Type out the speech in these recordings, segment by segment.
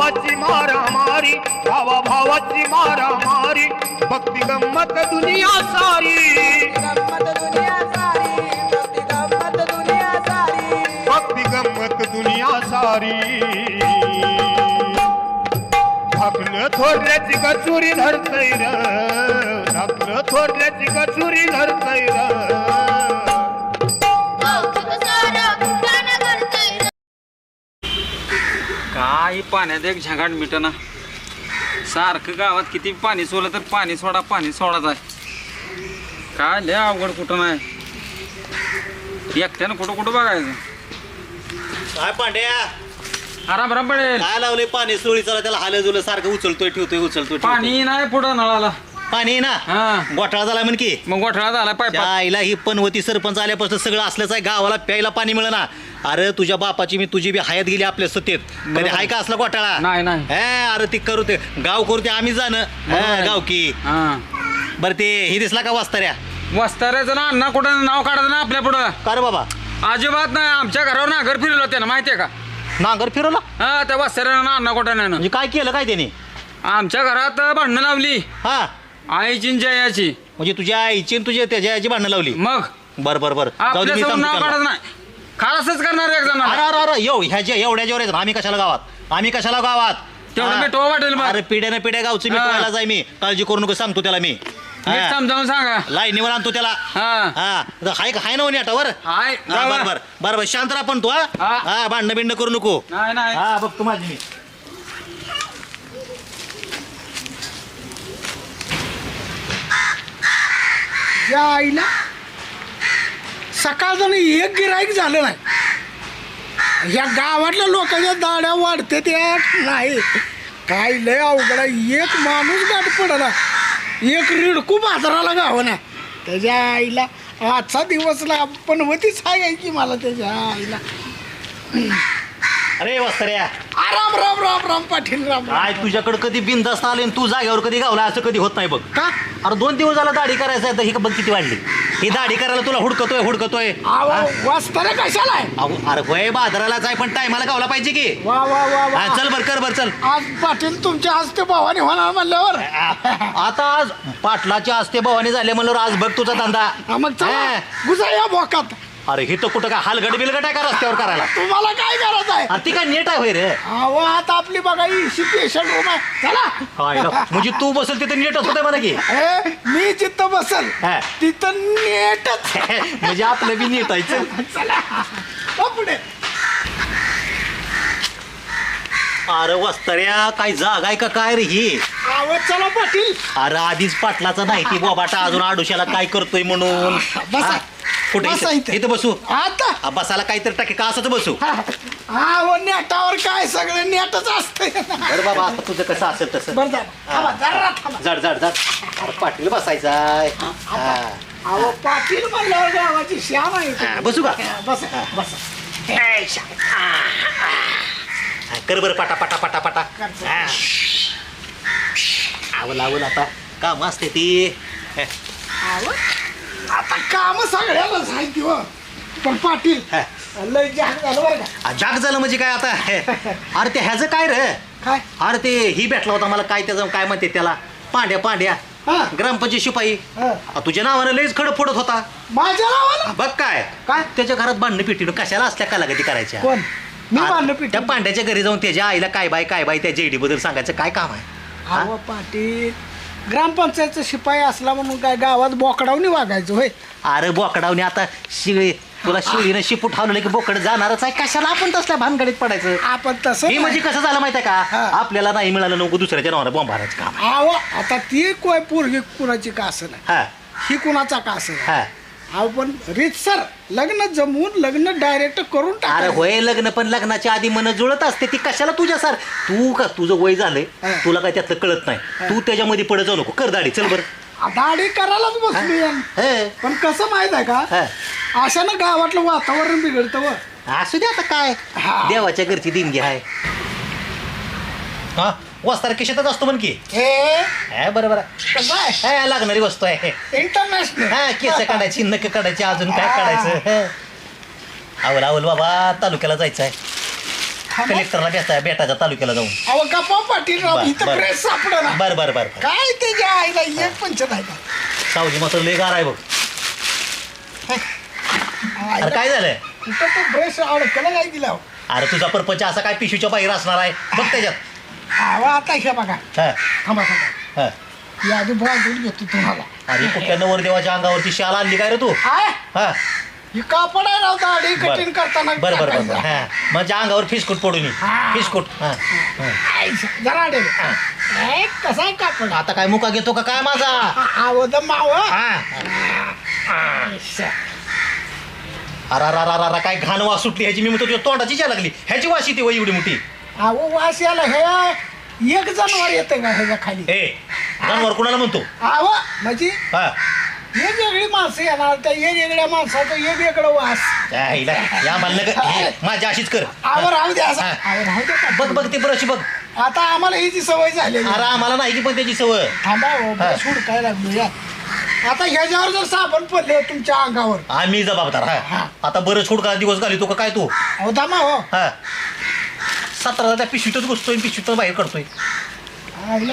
भावाची मारामारी भावा भावाची मारामारी. भक्ती गंमत दुनिया सारी. गंमत दुनिया सारी भक्ती गंमत दुनिया सारी. भक्ती गंमत दुनिया सारी. धाकलं थोरल्याची कचुरी धरतय र धाकलं थोरल्याची कचुरी धरतय र. काय पाण्यात एक झगाट मिटना. सारखं गावात किती पाणी सोडलं तर पाणी सोडा पाणी सोडाच आहे. काय लय अवघड कुठं नाही. एकट्यानं कुठं कुठं बघायचं. काय पांड्या? आराम आराम पडेल. काय लावले पाणी सोळी चला त्याला हाल जुलं सारखं उचलतोय ठेवतोय उचलतोय ठेवतोय. पाणी नाही पुढं नळाला. पाणी आहे ना? हा. गोठाळा झाला म्हण की. मग गोठळा झाला त्या पाय आईला ही पनवती सरपंच आल्यापासून सगळं असलंच आहे गावाला प्यायला पाणी मिळेना अरे तुझ्या बापाची मी तुझी बी हयात गेली आपल्या सत्तेत. कधी हाय का असला घोटाळा? नाही, नाही. हे, अरे ती करू ते. गाव करू ते आम्ही जाणं. बरोबर. गाव की हा. बरं ते हे दिसला का वाचताऱ्या वस्ताऱ्याचं ना अण्णा कुठं नाव काढायचं ना आपल्या पुढं. का रे बाबा? अजिबात नाही आमच्या घरावर नागर फिरलं त्यानं माहितीये का? नांगर फिरवला? हा त्या वस्ताऱ्यानं ना अण्णा कुठं म्हणजे काय केलं काय त्याने? आमच्या घरात भांडणं लावली. हा. आईची आणि जयाची. म्हणजे तुझ्या आईची आणि तुझ्या त्याच्या आईची भांडणं लावली. मग? बर बर बर. जाऊ दे मी आपल्यासमोर सांगतो नाव त्याला. काढत नाही. खालासच करणार एक जण अरे अरे अरे येऊ ह्याच्या एवढ्या जेवढ्या आहेत. आम्ही कशाला गावात? आम्ही कशाला गावात? तेवढं हा. मिटवा वाटेल मग. अरे पिढ्यानं पिढ्या गावचं हा. मिटवायला जाय मी? काळजी करू नको सांगतो त्याला मी. नीट हा. समजावून सांगा. लाईनीवर आणतो त्याला. हा. हा. हाय हाय ना नेटावर हाय. बर जावा. बर. बर बर. शांत राहा पण तू हा. हा. हा भांडणं बिंड करू नको. नाही नाही. हा बघ तू माझी मी. या आईला सकाळचं एक गिराईक झालं नाही. या गावातल्या लोकांच्या दाड्या वाढते त्या. नाही काय लय अवघड आहे. एक माणूस गाठ पडला. एक रिडकू बाजाराला गाव ना त्याच्या आईला आजचा दिवसला पण होतीच आहे की मला त्याच्या आईला. अरे वस्त्र्या राम राम राम राम पाटील राम राम. काय तुझ्याकडे कधी बिंदास्त आले आणि तू जाग्यावर कधी गावला? असं कधी होत नाही बघ. का? अरे दोन दिवस झाला दाढी करायचं आहे तर ही बघ किती वाढली. ही दाढी करायला तुला हुडकतोय हुडकतोय. आव हा? वाचताना कशाला आहे? अहो, अरे होय बाजारालाच आहे पण टायमाला गावला पाहिजे की. वा वा हा, चल बर कर बर चल. आज पाटील तुमच्या हस्ते भावाने होणार म्हणल्यावर. आता आज पाटलाच्या असते भवानी झाले म्हणलं आज बघ तुझा धंदा. हा, मग चला. हा. गुजा या बोकात. अरे हे तर कुठं काय हलगड बिलगड आहे का रस्त्यावर करायला? तुम्हाला काय करायचं आहे? अरे ती काय नेट आहे होय रे? अहो आता आपली बघा इशी पेशंट रूम आहे. चला. हाय ना. म्हणजे तू बसेल तिथे नेटच होते मला की. ए, मी जिथं बसल हा. तिथं नेटच. म्हणजे आपलं बी नेट आहे चल. चला. हो पुढे. अरे वस्त्र्या काय जाग आहे का काय रे ही? आवाज चला पाटील. अरे आधीच पाटलाचा नाही ती बोबाटा अजून आडुशाला काय करतोय म्हणून? बसा. हा? कुठे? बसा इथं? इथं. इथं बसू. आता? बसायला काहीतरी टाके का असंच बसू? हा. हो नेटावर काय सगळं नेटच असतंय बरं बाबा आता तुझं कसं असेल तसं? बरं जा थांबा, जरा थांबा. जड जड जड. अरे पाटील बसायचाय. हा. अहो पाटील म्हणल्यावर गावाची श्याम आहे हा, इथे. बसू का? बसा बसा. श्याम. हा, कर बरं पाटा पाटा पाटा पाटा. करतो. हा. आवल आवल आता. काम असते ती? अहो, आता काम सगळ्याला सांगते हो. पण पाटील हा. लय जाग झालं बरं का? आ, जाग झालं म्हणजे काय आता? हे. अरे ते ह्याचं काय रे? काय? अरे ते ही भेटला होता मला काय त्याचं काय म्हणते त्याला? पांड्या पांड्या. हा. ग्रामपंचायत शिपाई. हा. आ, तुझ्या नावानं लयच खडं फोडत होता. माझ्या नावाला बघ काय. काय? त्याच्या घरात भांडणं पिटीनं कशाला असल्या कलागती करायच्या? कोण? मी आ, बांधलं पीठ त्या पांड्याच्या घरी जाऊन त्याच्या आईला काय बाय काय बाय त्या जेडी बद्दल सांगायचं काय काम आहे? हा? अहो पाटील ग्रामपंचायतचा शिपाई असला म्हणून काय गावात बोकडावनी वागायचं होय? अरे बोकडावने आता शिळी तुला शिळीनं शिपू ठावलं की बोकड जाणारच आहे. कशाला आपण तसल्या भानगडीत पडायचं? आपण तसं हे म्हणजे. कसं झालं माहितीये का? हा. आपल्याला नाही मिळालं नको दुसऱ्याच्या नावानं बॉम्ब मारायचं काम आहे. आता ती कोय पोरगी कुणाची का असं हा. ही कुणाचा का असं हा. अहो पण सर लग्न जमवून लग्न डायरेक्ट करून अरे टाका होय लग्न पण लग्नाच्या आधी मन जुळत असते. ती कशाला तुझ्या सर तू का तुझं वय झालंय. हा. तुला काय त्यातलं कळत नाही. तू त्याच्यामध्ये पडत जाऊ नको. कर दाढी चल बरं. दाढी करायलाच बसली हे. पण कसं माहीत आहे का? हा. अशानं गावातलं वातावरण बिघडतं व. असू दे आता काय. हा. देवाच्या घरची देणगी आहे. हा. वस्तार किशातच असतो म्हण की. हे? हा बरं बरं कसं आहे हा, लागणारी वस्तू आहे. इंटरनॅशनल हा केस काढायची नख काढायची अजून काय काढायचं? हा. आवल आवल बाबा तालुक्याला जायचं आहे कलेक्टरला भेटा भेटायचा तालुक्याला जाऊन. अहो गप्पा पाटील राव बर, इथं बर. प्रेस बर बर बर बर. काय एक का? सावजी मात्र लय गार आहे बघ. अरे काय झालंय? कुठं तो ब्रेस अडकलं काय दिला अरे तुझा परपंच असा काय पिशवीच्या बाहेर असणार आहे? बघ त्याच्यात. अहो आता हे बघा. हा, थांबा थांबा. हा. ही आधी बांधून घेतो तुम्हाला. अरे कुठल्या नवरदेवाच्या अंगावरती शाल आणली काय रे तू? काय हा. ही कापड आहे राव दाढी बर. कटिंग करताना बर बर बर बर. टाकायचं. हा. अंगावर फिसकूट पडून येईल हा. फिसकूट. हा. जरा ए, कसा आहे कापड? आता काय मुका घेतो का? काय माझा? आवद माव. हा. अरा रा रा रा रा काय घाण वास सुटली ह्याची. मी म्हणतो तुझ्या तोंडाची ज्या लागली ह्याची वास येते वय एवढी मोठी. अहो वास याला हे एक जनावर येतं का ह्याच्या खाली? ए जनावर कुणाला म्हणतो? अहो म्हणजे हा. वेगवेगळी माणसं येणार त्या वेगवेगळ्या माणसाचं वेगवेगळं वास. त्या हिला या म्हणलं का हे, माझी अशीच कर. आवर राहू दे असं. हा. राहू दे का? बघ बघ ते ब्रश बघ. आता आम्हाला हीची सवय झाली अरे आम्हाला नाही की पण त्याची सवय. थांबा हो, हा. ब्रश हुडकायला लागलो या आता ह्याच्यावर जर साबण पडले तुमच्या अंगावर. आम्ही जबाबदार हा. हा. आता बरं छोड का दिवस घाली तो का काय तू? अहो थांबा हो. हा. सतरा त्या पिशवीतच घुसतोय पिशवीतच बाहेर आईला.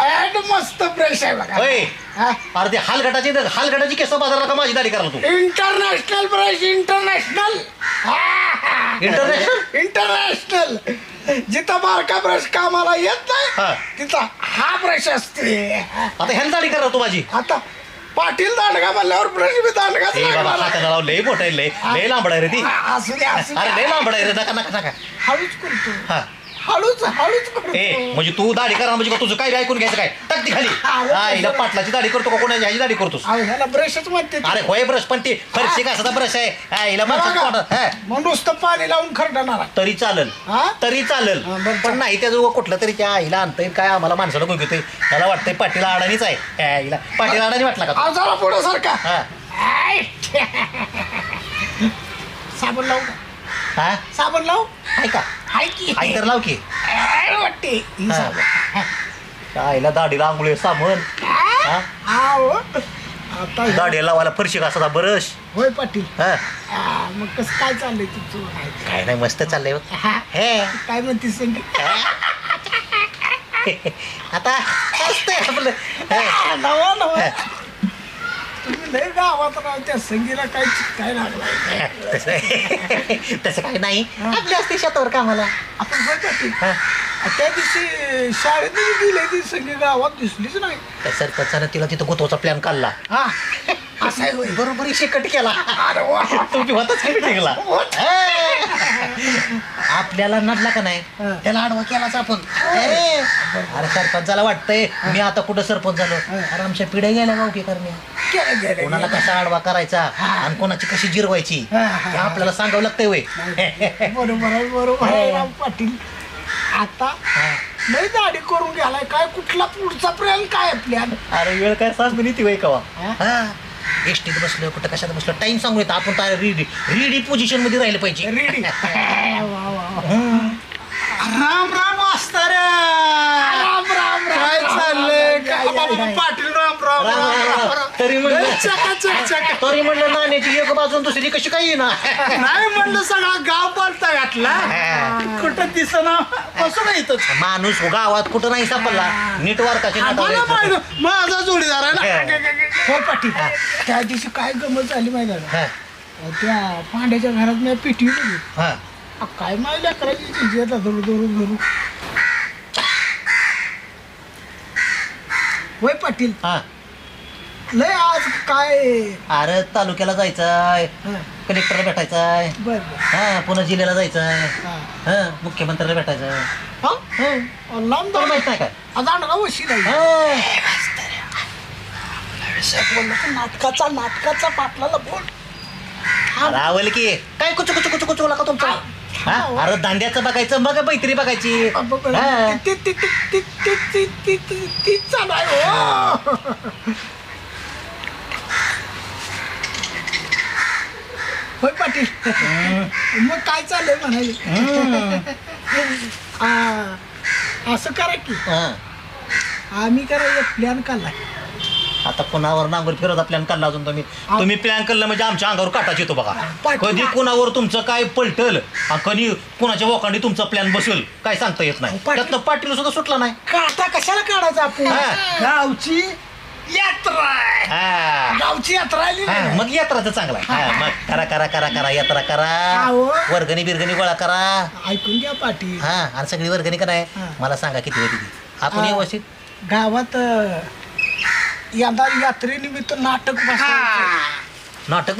ऍड मस्त ब्रश आहे बघा. होय. हा. अरे ते हालगटाची हालगटाची केस बाजारला का माझी दाढी करायला तू? International brush international international international जिथं बारका ब्रश कामाला येत हा. नाही तिथं हा ब्रश असते. आता ह्याला दाढी करा तू माझी? आता पाटील दांडगा म्हणल्यावर ब्रश बी दांडगाच ए बाबा लागणार. हाताला लाव लय मोठा आहे लय लय लांबड आहे रे ती. हा, असू दे असू अरे लय लांबड आहे रे नका नका नका. हळूच करतो. हा. हळूच हळूच ए म्हणजे तू दाढी करा म्हणजे का तुझं काय बी ऐकून घ्यायचं काय? टाक ती खाली. हा हिला पाटलाची दाढी करतो का? कोणाची? ह्याची दाढी करतोस. ह्याला ब्रशच म्हणते ते. अरे होय ब्रश पण ते फरशी कसाचा ब्रश आहे? हा हिला माणसाचं बघा, तोंडात, हा. मग नुसतं पाणी लावून खरडणार. तरी चालल. हा? तरी चालल. हा, बरं, पण नाही त्याचं कुठलं तरी त्या आईला आणतंय काय आम्हाला माणसाला गुगतोय मला वाटतंय पाटील अडाणीच आहे. त्या आईला पाटील अडाणी वाटला का अहो जरा पुढं सारखा हा. साबण लावू का? हा? साबण लावू? आहे का हाय की? आई तर लाव की. वाटते. ही. साबण. आईला दाढीला आंघोळी सामन हा? हा हो. आता हे- दाढी लावायला फरशी कसाचा ब्रश. होय पाटील. हा. मग कसं काय चाललंय तुमचं? काय नाही मस्त चाललंय बघ. हा, हे. काय म्हणते संगीत आता आपलं. हे. नवा नवा. लय गावात राव त्या संगीला काय काय लागलाय तसं तसं काही नाही. आपली असते शेतावर कामाला. आपण पाटील हा. त्या दिवशी शाळेत गेले ती संगी गावात दिसलीच नाही. त्या सरपंचानं तिला तिथं गोतवाचा प्लॅन काढला. हा. असं आहे होय. बरोबर शेकट केला. अरे वा. तुम्ही होताच की मिटिंगला आपल्याला नडला का नाही? हा. त्याला आडवा केलाच आपण. अरे अरे सरपंचाला वाटतंय मी आता कुठं सरपंच झालो? अरे आमच्या पिढ्या गेल्या गावकी करण्या केलं गेलं कोणाला कसा आडवा करायचा आणि कोणाची कशी जिरवायची हा, हा, हे आपल्याला सांगावं लागतंय वय बरोबर आहे बरोबर आहे राव पाटील. आता हा. लय दाढी करून घ्यालाय काय कुठला पुढचा प्लॅन काय प्लॅन अरे वेळ काय सांगून येते वय कवा. हा? हा. एसटीत बसलो कुठं कशात बसलो टाइम सांगून येतो. आपण तर रेडी रेडी पोझिशनमध्ये राहिलं पाहिजे. रेडी राम राम मास्तर! राम राम काय चाललंय? काय काय पाटील राम राम राम, राम, राम. तरी म्हणलं चकाचक चक तरी म्हणलं नाण्याची एक बाजू आणि दुसरी कशी काही ना नाही म्हणलं सगळा गाव बोलता घातला. कुठं दिसना? का इथंच. माणूस गावात कुठं नाही सापडला. नीट वारकाची मला माहीत माझा जोडीदार आहे ना. हो. पाटील. त्या दिवशी काय गमत झाली माहिती आहे हा. त्या पांड्याच्या घरात मी बघितली हा. आ, काय माहिती लेकराची चिंची येतात धरू धरू धरू होय पाटील. हा. लय आज काय? अरे तालुक्याला जायचंय. हा, कलेक्टरला भेटायचंय. बर बर. हा पुन्हा जिल्ह्याला जायचंय. हा. हा मुख्यमंत्र्याला भेटायचंय. हा? हो, लांब तुला जाऊ. माहीत नाही काय? आता हा. नाटकाचा नाटकाचा पाटलाला बोल रावल की. काय कुचू कुचू कुचू कुचू का तुमचा? हा? अरे दांड्याचं बघायचं बघा मैत्री बघायची. तीच हो. होय पाटील. मग काय चाललंय म्हणाले? असं करा की. आम्ही करायचं प्लॅन काढलाय आता कुणावर नांगर फिरवता प्लॅन काढला अजून तुम्ही तुम्ही प्लॅन केलं म्हणजे आमच्या अंगावर काटाच येतो बघा. कधी कुणावर तुमचं काय पलटल आणि कधी कुणाच्या वोकांडी तुमचा प्लॅन बसेल काय सांगता येत नाही पाटील. त्यातनं पाटील सुद्धा सुटला नाही काटा कशाला काढायचा आपण हा. गावची यात्रा आहे हा. गावची यात्रा आली हा, नाही. मग यात्राचं चांगलं मग करा करा करा करा यात्रा करा. वर्गणी बिरगणी गोळा करा ऐकून घ्या पाटील हा आणि सगळी वर्गणी का नाही हा. मला सांगा किती होती ती आपण हा. व्यवस्थित गावात अं, यंदा यात्रेनिमित्त नाटक बसवायचं. नाटक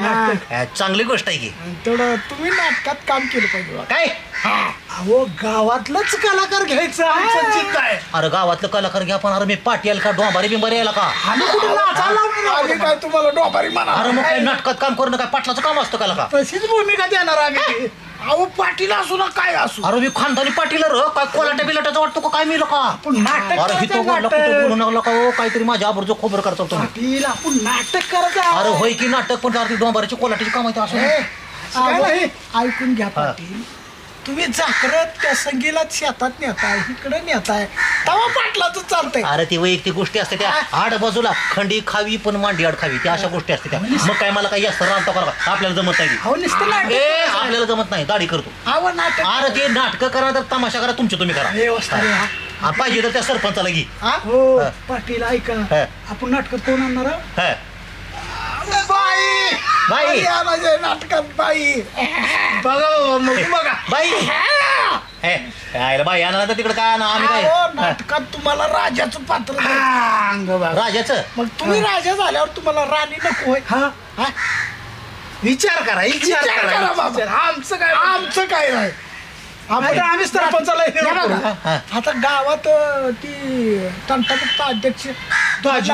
नाटक. हा, चांगली गोष्ट आहे की तेवढं तुम्ही नाटकात काम केलं पाहिजे बा. काय अहो गावातलंच कलाकार घ्यायचं आमचं चिंता आहे. अरे गावातलं कलाकार घ्या पण अरे मी पाटील का डोंबारी बिंबारी यायला का? आम्ही कुठे नाचायला लावणार आम्ही काय तुम्हाला डोबारी म्हणा? अरे मग काय नाटकात काम करणं काय पाटलाचं काम असतं कलाकार तशीच भूमिका देणार आम्ही. अहो पाटील असू ना काय असू? अरे मी खानदानी पाटील रे काय कोलाटा बिलाटाचा वाटतो का काय मी का आपण नाटक अरे ही तो करायचं, बोलला कुठं नाटक. बोलू नका का हो काहीतरी माझ्या आबरचं खोबर करतो तुम्ही. पाटील आपण नाटक करायचं अरे होय की नाटक पण अरे डोंबारीची कोलाटाची काम आहे ते असं ए, नाही. अहो, ऐकून घ्या पाटील. तुम्ही जाकरत त्या संगीला शेतात नेताय इकडे नेताय. तवा पाटलाच चालतंय. अरे ती वैयक्तिक गोष्टी असते त्या. आड बाजूला खंडी खावी पण मांडी आड खावी त्या अशा गोष्टी असते त्या. मग काय मला काही जास्त रामता करा. आपल्याला जमत नाही अहो नुसतं नाटक ए. आपल्याला जमत नाही. दाढी करतो. अहो नाटक अरे ते नाटक करा तर तमाशा करा तुमचे तुम्ही करा. व्यवस्था रे, हा. पाहिजे तर त्या सरपंचाला घे. हा? हो. हा. पाटील ऐका. हा. आपण नाटकात कोण आणणार आहोत? हा. बाई. बाई आणायचंय नाटकात बाई. बघा बाबा, मग बघा. बाई. हे, आयला बाई आणला तर तिकडे काय आणा आम्ही अहो, काय नाटकात तुम्हाला राजाचं पात्र द्यायचं. राजाचं? मग तुम्ही राजा झाल्यावर तुम्हाला राणी नको होय. हा? विचार करा विचार विचार करा करा बाबा. आमचं काय आमचं काय नाही. आपण आम्ही सरपंचाला हे हे बघा, हा, हा. आता गावात अं, ती तंटामुक्त अध्यक्ष दाजी.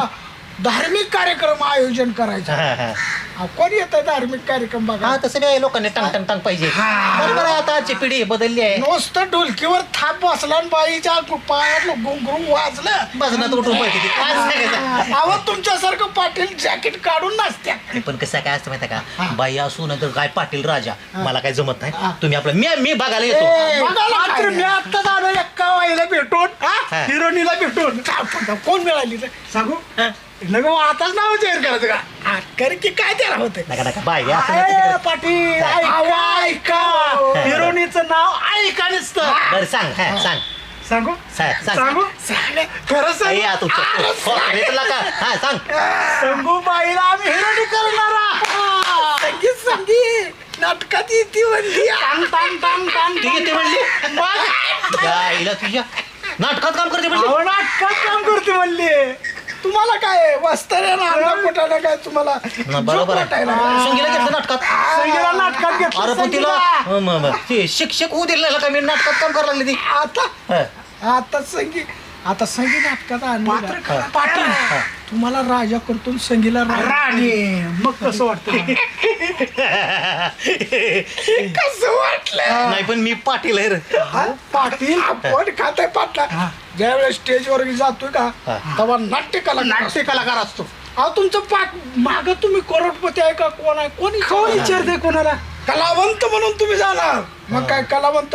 धार्मिक कार्यक्रम आयोजन करायचं. हा, हा. अहो, कोण येत धार्मिक कार्यक्रम बघा हा तसं आहे लोकांनी टांग टांग टांग पाहिजे. बरोबर आहे आता आजची पिढी बदलली आहे. नुसतं ढोलकीवर थाप बसला आणि बाईच्या पायातलं घुंगरून वाजलं. बसण्यात उठून पाहिजे ती. काय सांगायचं अहो तुमच्यासारखं पाटील जॅकेट काढून नाचत्या. अरे पण कसं काय असतं माहिती आहे. का? बाई असू नाही तर काय पाटील राजा मला काय जमत. नाही. तुम्ही आपलं मी मी बघायला येतो. बघायला मात्र काय मी आत्ताच आलो एक्का वाईला भेटून. हा. हिरोनीला भेटून. काय कोण मिळाली रे? सांगू? आताच नाव जाहीर करायचं का? हा, कर की काय त्याला होतंय? नका नका बाई असं नाही ए, तिकडे. पाटील ऐका ऐका. हिरोनीचं नाव ऐका नुसतं. बरं सांग हा सांग. सांगू? सांग सांग. सांगू? सांग. खरं सांगू? या तुमचं. हो, रेतला का हा सांग. संगू बाईला आम्ही हिरोनी करणार आहोत. संगीत संगीत नाटकात येते म्हणली. टांग टांग टांग टांग ती येते म्हणली. मग? या, हिला तुझ्या नाटकात काम करते म्हणली. अहो, नाटकात काम करते म्हणली. तुम्हाला काय वस्त्रे ना पोटाला काय तुम्हाला ना, बरोबर आहे. संगीला घेतलं नाटकात संगीला नाटकात घेतलं अरे पण तिला संगीला. म- म- म- ते शिक्षक होऊ दिलं का मी नाटकात काम करायला लागली ती आता हा. आता संगीत आता संगीत नाटकात आणलं. पात्र करा. पाटील. तुम्हाला राजा करतो संगीला राणी. राणी. मग कसं वाटतं कसं वाटलं? नाही पण मी पाटील आहे रे. हा, पाटील? आपण खाते पाटला. ज्यावेळेस स्टेजवर जातोय का हा. तेव्हा नाट्य कला नाट्य कलाकार असतो. अहो तुमचं पाठ माग तुम्ही करोडपती आहे का कोण आहे? कोणी कोण विचारते कोणाला? कलावंत म्हणून तुम्ही जाणार. मग काय कलावंत?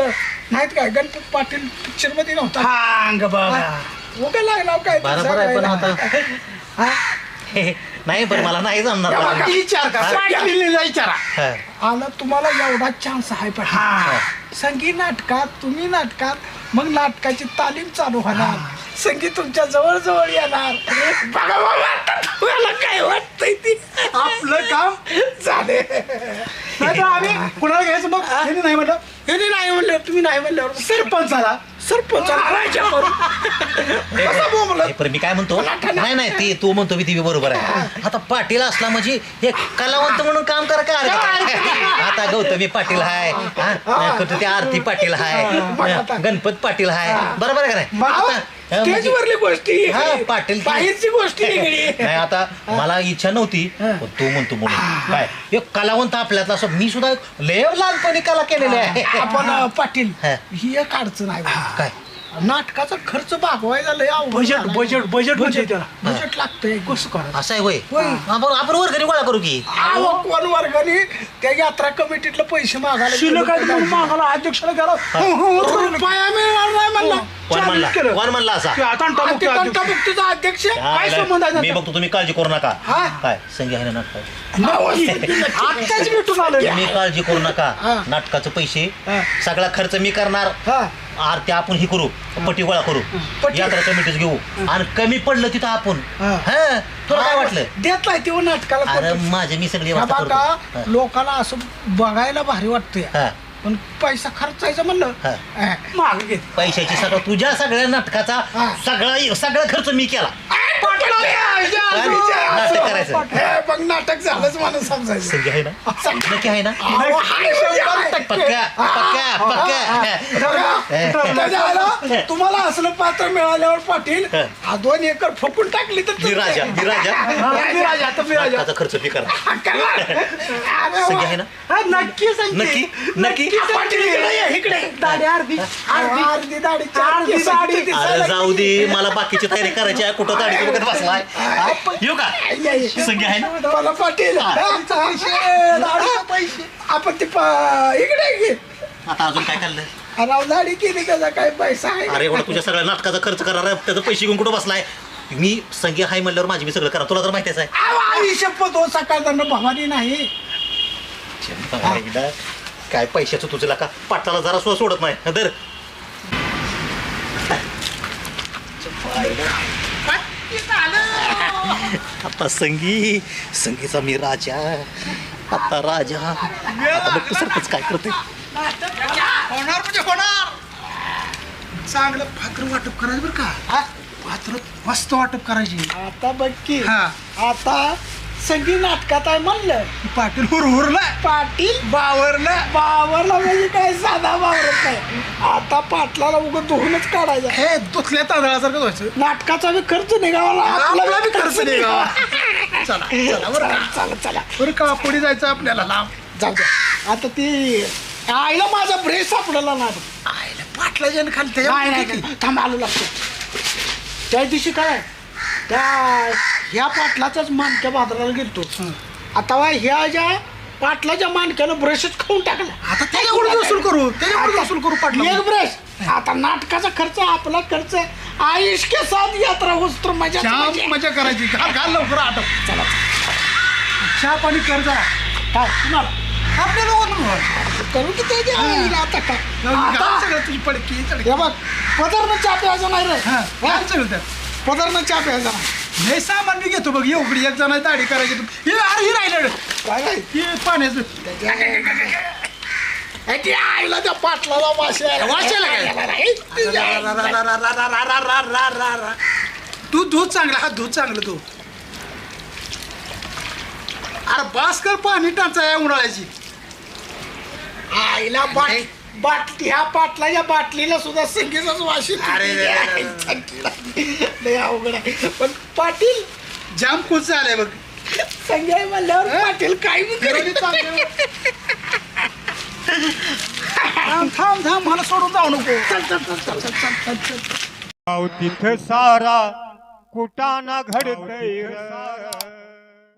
नाहीत काय? गणपत पाटील पिक्चरमध्ये नव्हता? हांग बाबा उगा लागला काय? ते बरोबर आहे पण सांगायला. आता हा? नाही पण मला नाही जमणार. विचार का. पाटीलला विचारा. हा. आला तुम्हाला एवढा चान्स आहे पण. हा. संगीत नाटकात तुम्ही नाटकात मग नाटकाची तालीम चालू होणार. संगीत तुमच्या जवळ जवळ येणार. बघा बाबा आता तुम्हाला काय वाटतंय ती? आपलं काम झाले आम्ही कुणाला घ्यायचं मग? ह्यांनी नाही म्हटलं नाही म्हणलं. तुम्ही नाही म्हणल्यावर. सरपंच कसं? हे पण मी काय म्हणतो? नाही नाही ते तू म्हणतो मी ती बरोबर आहे. आता पाटील असला म्हणजे हे कलावंत म्हणून काम करा काय हरकत आहे? आता गौतमी पाटील हाय हा? कुठं ते आरती पाटील हाय गणपत पाटील हाय. बरोबर आहे का नाही? मग आता हा, म्हणजे- स्टेजवरली गोष्टी हा, पाटील- बाहेरची गोष्टी वेगळी. नाही आता मला इच्छा नव्हती पण तू म्हणतो म्हणून. काय एक कलावंत आपल्यातला असं मी सुद्धा लय लहानपणी कला केलेली आहे. आपण अं, पाटील हा. ही एक अडचण आहे. काय? नाटकाचा खर्च भागवायचा लय बजेट बजेट बजेट म्हणजे त्याला. बजेट लागतंय. कसं असं आहे होय. होय. आपण आपण वर्गणी गोळा करू की. अहो, कोण वर्गाने त्या यात्रा कमिटीतलं पैसे मागायला शिल्लक म्हणून अध्यक्षाला गेला हो, हो, हो, रुपया मिळणार नाही म्हणला. कोण म्हणला? केलं. कोण म्हणला असा? ते आता आणि मुक्त ते अध्यक्ष. तंटामुक्तीचा अध्यक्ष काय संबंध आहे मी त्याचा? बघतो तुम्ही काळजी करू नका. हा? काय? संगी आहे ना नाटक आत्ताच भेटून आलो. तुम्ही काळजी करू नका. हा. नाटकाचे पैसे हा. सगळा खर्च मी करणार. हा. आरती आपण ही करू पट्टी गोळा करू. यात्रा कमिटीच घेऊ. आणि कमी पडलं तिथं आपण. हा. हा तुला काय वाटलं? देत नाही तेव्हा नाटकाला अरे. माझे मी सगळी ह्या व्यवस्था बघा करतो. लोकांना असं बघायला भारी वाटतंय. हा. पण पैसा खर्चायचा म्हणलं. हा. माग घेत पैशाची सगळं तुझ्या सगळ्या नाटकाचा हा. सगळा सगळा खर्च मी केला. पाटील, नाटक करायचं. हे बघ नाटक झालंच म्हणून समजायचं. संगी आहे ना? नक्की आहे ना? अहो, हाय शंभर टक्के. पक्का पक्का बघा, पक्का त्याच्या आईला तुम्हाला असलं पात्र मिळाल्यावर पाटील हा. हा दोन एकर फुकून टाकली तर मी राजा मी राजा मी राजा आता मी राजा नाटकाचा खर्च मी करणार अरे. आहे ना? हा, नक्की सांगते. नक्की नक्की. इकडे दाढी अर्धी. अर्धी अर्धी दाढी अर्धी दाढी. अरे जाऊ दे मला बाकीची तयारी करायची आहे. कुठं गाडी बघत बसलाय? हा? येऊ का. संगी आहे ना? मला पाटील. पैसे दाढीचे पैसे. आपण ते पा- इकडे घे. आता अजून काय खाल्लं? राव दाढी केली त्याचा काय पैसा आहे? अरे एवढा तुझ्या सगळ्या नाटकाचा खर्च करणार आहे त्याचं पैसे घेऊन कुठं बसलाय? मी संगी हाय म्हणल्यावर माझी मी सगळं करा. तुला तर माहितीच आहे. शपथ हो सकाळ भवानी नाही. एकदा काय पैशाचं तुझं का पाटाला जरा सुद्धा सोडत नाही. दर आता संगी संगीचा मी राजा. आता राजा. आता बघ तू सरपंच काय करते होणार म्हणजे होणार. चांगलं भाकर वाटप करायचं बरं का? पात्र मस्त वाटप करायची. आता बघ की. हा. आता संगी नाटकात आहे म्हणलं. पाटील हुरहुरला. पाटील? बावरला. बावरला म्हणजे काय? साधा बावरत नाही. आता पाटलाला उगं धुवूनच काढायचा. हे दुसऱ्या तांदळासारखं व्हायचं नाटकाचा बी खर्च निघावा आपला बी खर्च निघावा. चला चला बरं का. चला चला बरं का पुढे जायचं आपल्याला लांब. जाऊ द्या आता ती आईला माझा ब्रेस सापडला ना आयला पाटला जण खाली नाही नाही त्याच्या नाही. थांब आलो लागतो त्या दिवशी काय? त्या ह्या पाटलाचाच मानक्या बाजाराला गेलतो. आता वा ह्या ज्या पाटलाच्या मानक्यानं ब्रशच खाऊन टाकला. आता त्याच्याकडून वसूल करू त्याच्याकडून वसूल करू पाटला एक ब्रश आता नाटकाचा खर्च आपला खर्च आयुष के साथ यात्रा होतो मजा जाम मजा. करायची. घाल घाल लवकर आटप. चला. चहा पाणी कर जरा काय? कुणाला आपल्या लोकांना करू की ते आईला आता काय? आता? सगळं तुझी पडकी हे बघ पदरनं चहा प्यायचा नाही रे. पदरनं चहा प्यायचा. नाही हे सामान मी घेतो बघ ये उघडी एक जण दाढी करायची तू हे अरे हे राहिलं काय नाही हे पाण्याचं हे ते आईला त्या पाटलाला वाशे वाशाला काय? तू दूध चांगला हा दूध चांगलं तू अरे बास कर पाणी टाचा आहे उन्हाळ्याची आईला बाट बाट ह्या पाटलाच्या बाटलीला सुद्धा संगीतच वाशी अरे रे रे रे. लय अवघड आहे. पण पाटील? जाम खुश झालाय बघ. संजय म्हणल्यावर पाटील काय बी करेल. थांब थांब थांब मला सोडून जाऊ नको. चल चल चल चल चल चल चल चल. गाव तिथं सारा कुटाना घडतय